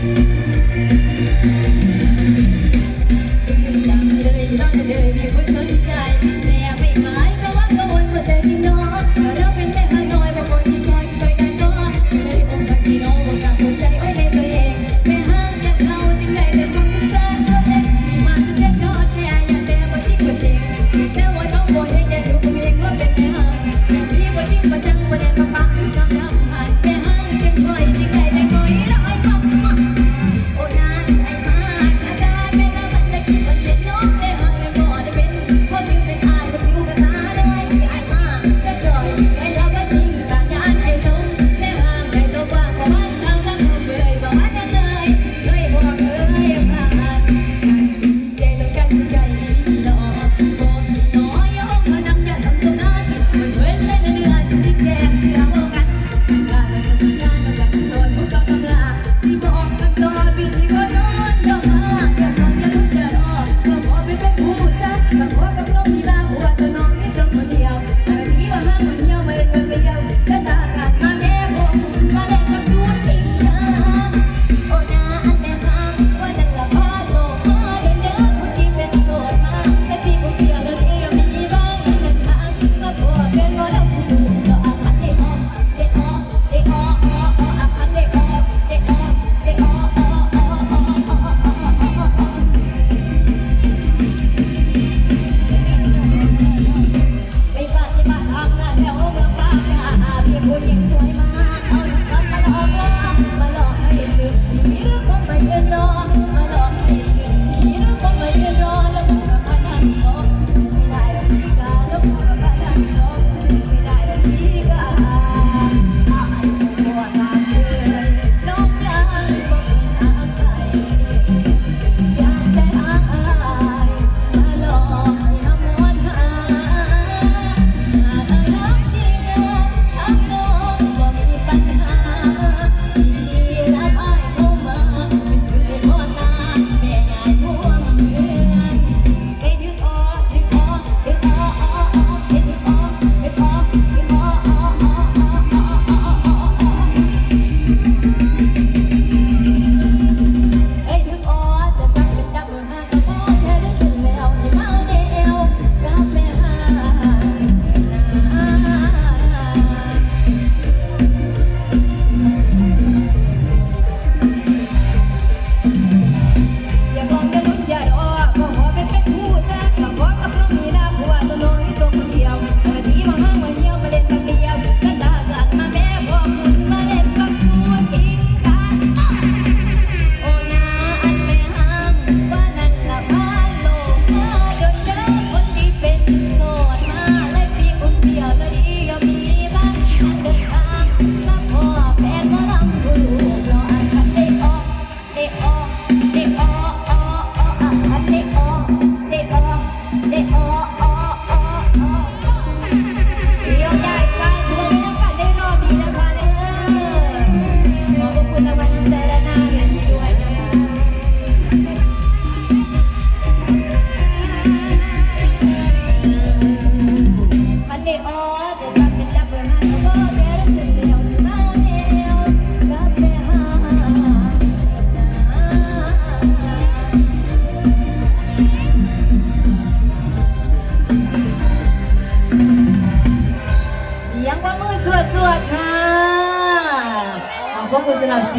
thank you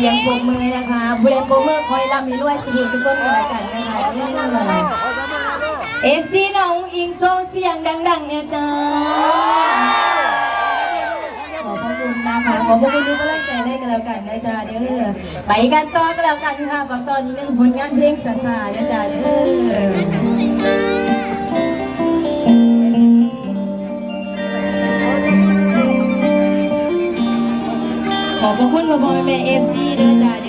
สียงปรบมือนะคะผู้ใดปรบมือคอยรับมีรวยสิบุสุกคนกันละกันนะคะเอฟซีน้องอิงโซเสียงดังๆเนี่ยจ้าขอบพระคุณนะคะขอบพระคุณทุกกำลังใจเลยกันแล้วกันนะจ้าเด้อไปกันต่อกันแล้วกันค่ะฝากตอนนี้หนึ่งผลงานเพลงสาสานะจ้าเด้อ ขอบพระคุณพ่อพ่อแม่เอฟซีเด้อจ้า